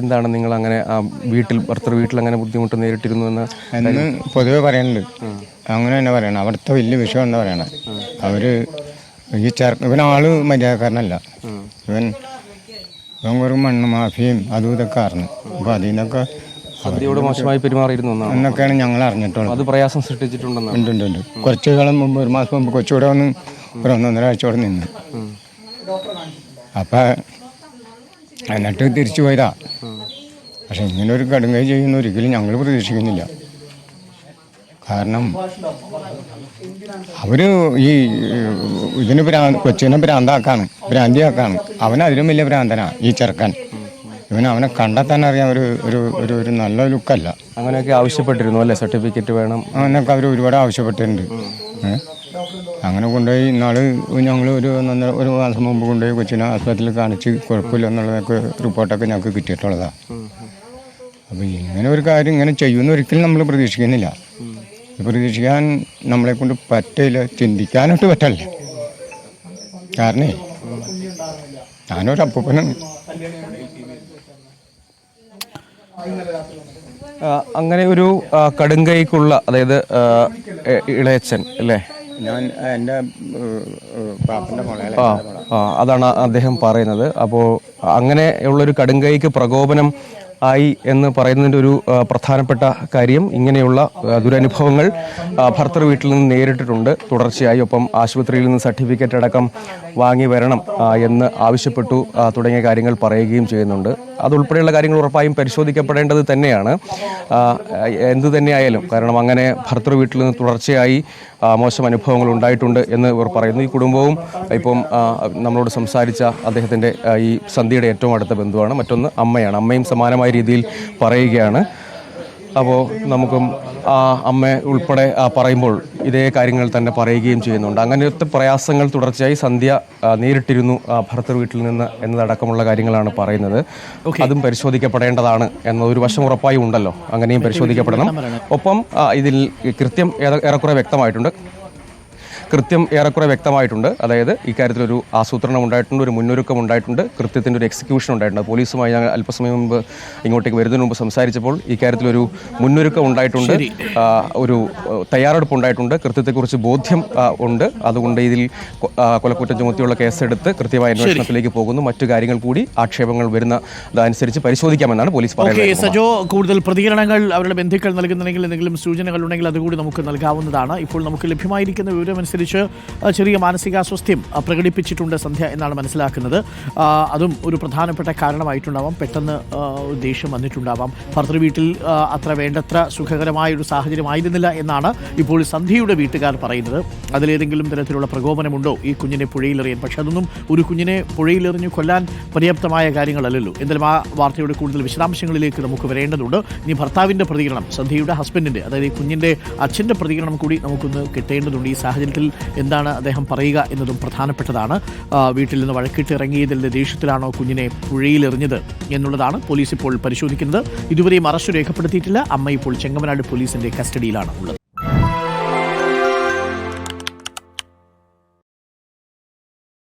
എന്താണ് നിങ്ങൾ അങ്ങനെ ആ വീട്ടിൽ ഭർത്തൃ വീട്ടിൽ അങ്ങനെ ബുദ്ധിമുട്ട് നേരിട്ടിരുന്നു എന്ന്? എന്ന് പൊതുവെ പറയുന്നുണ്ട് അങ്ങനെ തന്നെ പറയണം. അവിടുത്തെ വലിയ വിഷയം എന്താ പറയണത് അവർ ഈ ചെറുക്ക ഇവൻ ആൾ മര്യാദക്കാരനല്ല. ഇവൻ ഇവൻ വെറും മണ്ണ് മാഫിയും അതും ഇതൊക്കെ അറിഞ്ഞു അപ്പൊ അതിൽ നിന്നൊക്കെ സദ്യയോട് മോശമായി പെരുമാറിയിരുന്നു എന്നൊക്കെയാണ് ഞങ്ങൾ അറിഞ്ഞിട്ടുള്ളത്. അത് പ്രയാസം സൃഷ്ടിച്ചിട്ടുണ്ടെന്നാണ്. ഉണ്ട് ഉണ്ട് ഉണ്ട്. കുറച്ച് കാലം മുമ്പ് ഒരു മാസം മുമ്പ് കൊച്ചുകൂടെ വന്ന് ഒരു ഒന്നൊന്നര ആഴ്ചയോടെ നിന്ന്. അപ്പം എന്നിട്ട് തിരിച്ചു പോയതാ. പക്ഷെ ഇങ്ങനെ ഒരു കടുങ്കൈ ചെയ്യുന്ന ഒരിക്കലും ഞങ്ങൾ പ്രതീക്ഷിക്കുന്നില്ല. കാരണം അവർ ഈ ഇതിന് ഭ്രാ കൊച്ചിനെ ഭ്രാന്താക്കാണ് ഭ്രാന്തിയാക്കാണ്. അവൻ അതിലും വലിയ ഭ്രാന്തനാണ് ഈ ചെറുക്കൻ. ഇവൻ അവനെ കണ്ടെത്താൻ അറിയാൻ ഒരു ഒരു ഒരു ഒരു നല്ല ലുക്കല്ല. അങ്ങനെയൊക്കെ ആവശ്യപ്പെട്ടിരുന്നു അല്ലേ? സർട്ടിഫിക്കറ്റ് വേണം. അങ്ങനെയൊക്കെ അവർ ഒരുപാട് ആവശ്യപ്പെട്ടിട്ടുണ്ട്? അങ്ങനെ കൊണ്ടുപോയി ഇന്നാൾ ഞങ്ങൾ ഒരു ഒന്നൊന്നര ഒരു മാസം മുമ്പ് കൊണ്ടുപോയി കൊച്ചിനെ ആസ്പത്രിയിൽ കാണിച്ച് കുഴപ്പമില്ല എന്നുള്ളതൊക്കെ റിപ്പോർട്ടൊക്കെ ഞങ്ങൾക്ക് കിട്ടിയിട്ടുള്ളതാണ് അപ്പോൾ ഇങ്ങനെ ഒരു കാര്യം ഇങ്ങനെ ചെയ്യുമെന്ന് ഒരിക്കലും നമ്മൾ പ്രതീക്ഷിക്കുന്നില്ല. പ്രതീക്ഷിക്കാൻ നമ്മളെ കൊണ്ട് പറ്റില്ല ചിന്തിക്കാനായിട്ട് പറ്റല്ല. കാരണേ ഞാനൊരു അപ്പൂപ്പനാണ് അങ്ങനെ ഒരു കടുങ്കൈക്കുള്ള അതായത് ഇളയച്ചൻ അല്ലേ? ഞാൻ എന്റെ അതാണ് അദ്ദേഹം പറയുന്നത്. അപ്പോൾ അങ്ങനെ ഉള്ളൊരു കടുങ്കൈക്ക് പ്രകോപനം ആയി എന്ന് പറയുന്നതിന്റെ ഒരു പ്രധാനപ്പെട്ട കാര്യം ഇങ്ങനെയുള്ള ദുരനുഭവങ്ങൾ ഭർത്തൃ വീട്ടിൽ നിന്ന് നേരിട്ടിട്ടുണ്ട്. തുടർച്ചയായി ഒപ്പം ആശുപത്രിയിൽ നിന്ന് സർട്ടിഫിക്കറ്റ് അടക്കം വാങ്ങി വരണം എന്ന് ആവശ്യപ്പെട്ടു തുടങ്ങിയ കാര്യങ്ങൾ പറയുകയും ചെയ്യുന്നുണ്ട്. അതുൾപ്പെടെയുള്ള കാര്യങ്ങൾ ഉറപ്പായും പരിശോധിക്കപ്പെടേണ്ടത് തന്നെയാണ്. എന്തു തന്നെയായാലും കാരണം അങ്ങനെ ഭർത്തൃ വീട്ടിൽ നിന്ന് തുടർച്ചയായി മോശം അനുഭവങ്ങൾ ഉണ്ടായിട്ടുണ്ട് എന്ന് ഇവർ പറയുന്നു. ഈ കുടുംബവും ഇപ്പം നമ്മളോട് സംസാരിച്ച അദ്ദേഹത്തിന്റെ ഈ സന്ധ്യയുടെ ഏറ്റവും അടുത്ത ബന്ധുവാണ്. മറ്റൊന്ന് അമ്മയാണ്. അമ്മയും സമാനമായ രീതിയിൽ പറയുകയാണ്. അപ്പോൾ നമുക്കും ആ അമ്മ ഉൾപ്പെടെ പറയുമ്പോൾ ഇതേ കാര്യങ്ങൾ തന്നെ പറയുകയും ചെയ്യുന്നുണ്ട്. അങ്ങനത്തെ പ്രയാസങ്ങൾ തുടർച്ചയായി സന്ധ്യ നേരിട്ടിരുന്നു ആ, ഭർത്തൃ വീട്ടിൽ നിന്ന് എന്നതടക്കമുള്ള കാര്യങ്ങളാണ് പറയുന്നത്. അതും പരിശോധിക്കപ്പെടേണ്ടതാണ് എന്നൊരു വശം ഉറപ്പായി ഉണ്ടല്ലോ. അങ്ങനെയും പരിശോധിക്കപ്പെടണം. ഒപ്പം ഇതിൽ കൃത്യം ഏറെക്കുറെ വ്യക്തമായിട്ടുണ്ട്. കൃത്യം ഏറെക്കുറെ വ്യക്തമായിട്ടുണ്ട്. അതായത് ഇക്കാര്യത്തിൽ ഒരു ആസൂത്രണം ഉണ്ടായിട്ടുണ്ട് ഒരു മുന്നൊരുക്കം ഉണ്ടായിട്ടുണ്ട് കൃത്യത്തിന്റെ ഒരു എക്സിക്യൂഷൻ ഉണ്ടായിട്ടുണ്ട് പോലീസുമായി ഞങ്ങൾ അല്പസമയം മുമ്പ് ഇങ്ങോട്ടേക്ക് വരുന്നതിന് മുമ്പ് സംസാരിച്ചപ്പോൾ ഇക്കാര്യത്തിലൊരു മുന്നൊരുക്കം ഉണ്ടായിട്ടുണ്ട്. ഒരു തയ്യാറെടുപ്പ് ഉണ്ടായിട്ടുണ്ട്. കൃത്യത്തെക്കുറിച്ച് ബോധ്യം ഉണ്ട്. അതുകൊണ്ട് ഇതിൽ കൊലക്കുറ്റം ചുമത്തിയുള്ള കേസെടുത്ത് കൃത്യമായ അന്വേഷണത്തിലേക്ക് പോകുന്നു. മറ്റു കാര്യങ്ങൾ കൂടി ആക്ഷേപങ്ങൾ വരുന്നതനുസരിച്ച് പരിശോധിക്കാമെന്നാണ് പോലീസ് പറയുന്നത്. സജോ കൂടുതൽ പ്രതികരണങ്ങൾ അവരുടെ ബന്ധുക്കൾ നൽകുന്നുണ്ടെങ്കിൽ എന്തെങ്കിലും സൂചനകൾ ഉണ്ടെങ്കിൽ അതുകൂടി നമുക്ക് നൽകാവുന്നതാണ്. ഇപ്പോൾ നമുക്ക് ലഭ്യമായിരിക്കുന്ന വിവരമനുസരിച്ച് ആ, ചെറിയ മാനസികാസ്വസ്ഥ്യം പ്രകടിപ്പിച്ചിട്ടുണ്ട് സന്ധ്യ എന്നാണ് മനസ്സിലാക്കുന്നത്. അതും ഒരു പ്രധാനപ്പെട്ട കാരണമായിട്ടുണ്ടാവാം. പെട്ടെന്ന് ദേഷ്യം വന്നിട്ടുണ്ടാവാം. ഭർത്തൃ വീട്ടിൽ അത്ര വേണ്ടത്ര സുഖകരമായ ഒരു സാഹചര്യം ആയിരുന്നില്ല എന്നാണ് ഇപ്പോൾ സന്ധ്യയുടെ വീട്ടുകാർ പറയുന്നത്. അതിലേതെങ്കിലും തരത്തിലുള്ള പ്രകോപനമുണ്ടോ ഈ കുഞ്ഞിനെ പുഴയിലെറിയാൻ? പക്ഷെ അതൊന്നും ഒരു കുഞ്ഞിനെ പുഴയിലെറിഞ്ഞ് കൊല്ലാൻ പര്യാപ്തമായ കാര്യങ്ങളല്ലല്ലോ. എന്തായാലും ആ വാർത്തയുടെ കൂടുതൽ വിശദാംശങ്ങളിലേക്ക് നമുക്ക് വരേണ്ടതുണ്ട്. ഇനി ഭർത്താവിന്റെ പ്രതികരണം സന്ധ്യയുടെ ഹസ്ബൻഡിന്റെ അതായത് ഈ കുഞ്ഞിന്റെ അച്ഛന്റെ പ്രതികരണം കൂടി നമുക്കൊന്ന് കിട്ടേണ്ടതുണ്ട് ഈ സാഹചര്യത്തിൽ. എന്താണ് അദ്ദേഹം പറയുക എന്നതും പ്രധാനപ്പെട്ടതാണ്. വീട്ടിൽ നിന്ന് വഴക്കിട്ട് ഇറങ്ങിയതിന്റെ ദേഷ്യത്തിലാണോ കുഞ്ഞിനെ പുഴയിലെറിഞ്ഞത് എന്നുള്ളതാണ് പോലീസ് ഇപ്പോൾ പരിശോധിക്കുന്നത്. ഇതുവരെയും അറസ്റ്റ് രേഖപ്പെടുത്തിയിട്ടില്ല. അമ്മ ഇപ്പോൾ ചെങ്ങമനാട് പോലീസിന്റെ കസ്റ്റഡിയിലാണ് ഉള്ളത്.